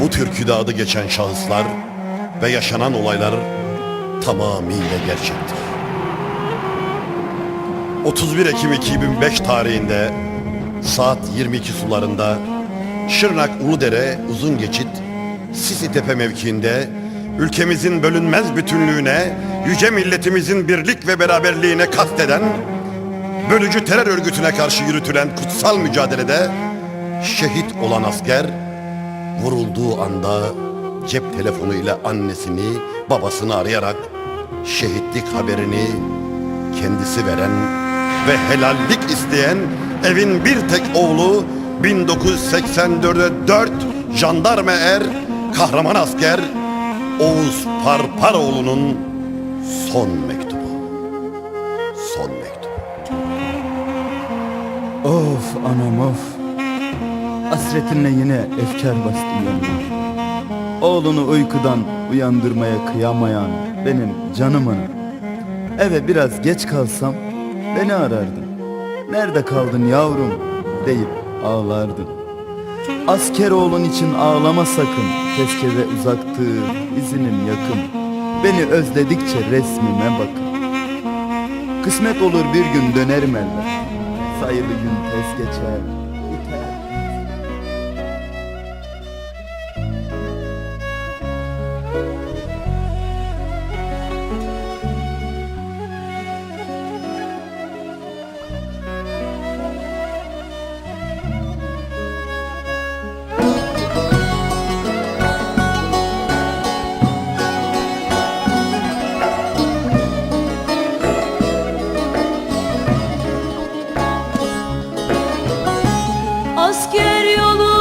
Bu türküde adı geçen şahıslar ve yaşanan olaylar tamamıyla gerçektir. 31 Ekim 2005 tarihinde saat 22 sularında Şırnak Uludere Uzun Geçit Sisi Tepe mevkiinde ülkemizin bölünmez bütünlüğüne, yüce milletimizin birlik ve beraberliğine kasteden bölücü terör örgütüne karşı yürütülen kutsal mücadelede şehit olan asker vurulduğu anda cep telefonuyla annesini, babasını arayarak şehitlik haberini kendisi veren ve helallik isteyen evin bir tek oğlu 1984'de 4 jandarma er kahraman asker Oğuz Parparoğlu'nun son mektubu. Of anam of. Hasretinle yine efkar bastı gönlüm. Oğlunu uykudan uyandırmaya kıyamayan benim canım anam. Eve biraz geç kalsam beni arardın. Nerede kaldın yavrum deyip ağlardın. Asker oğlun için ağlama sakın. Tezkere uzaktır, izinim yakın. Beni özledikçe resmime bakın. Kısmet olur bir gün dönerim elbet. Sayılı gün tez geçer, Asker yolu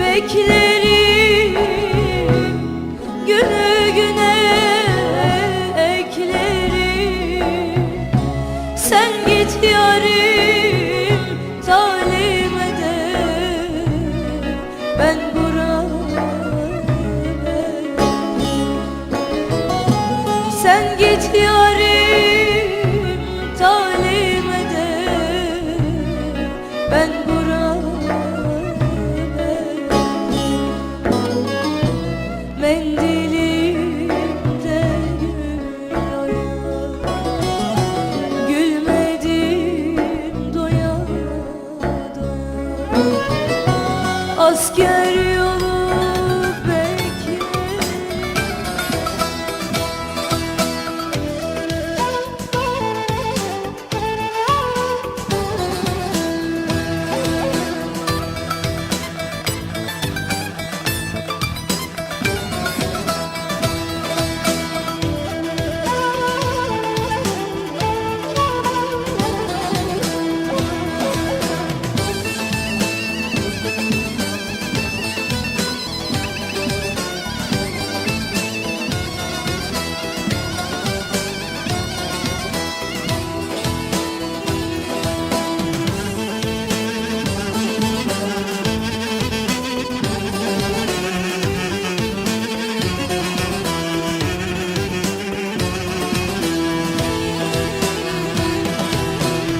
beklerim. Günü güne eklerim. Sen git yarim talime de Ben buradayım. Sen git yarim Mendilimde gül doya Asker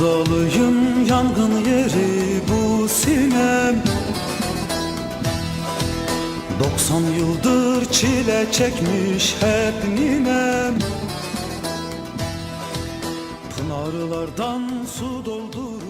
Sevdalıyım yangın yeri bu sinem. 90 yıldır çile çekmiş hep ninem. Pınarlardan su doldurup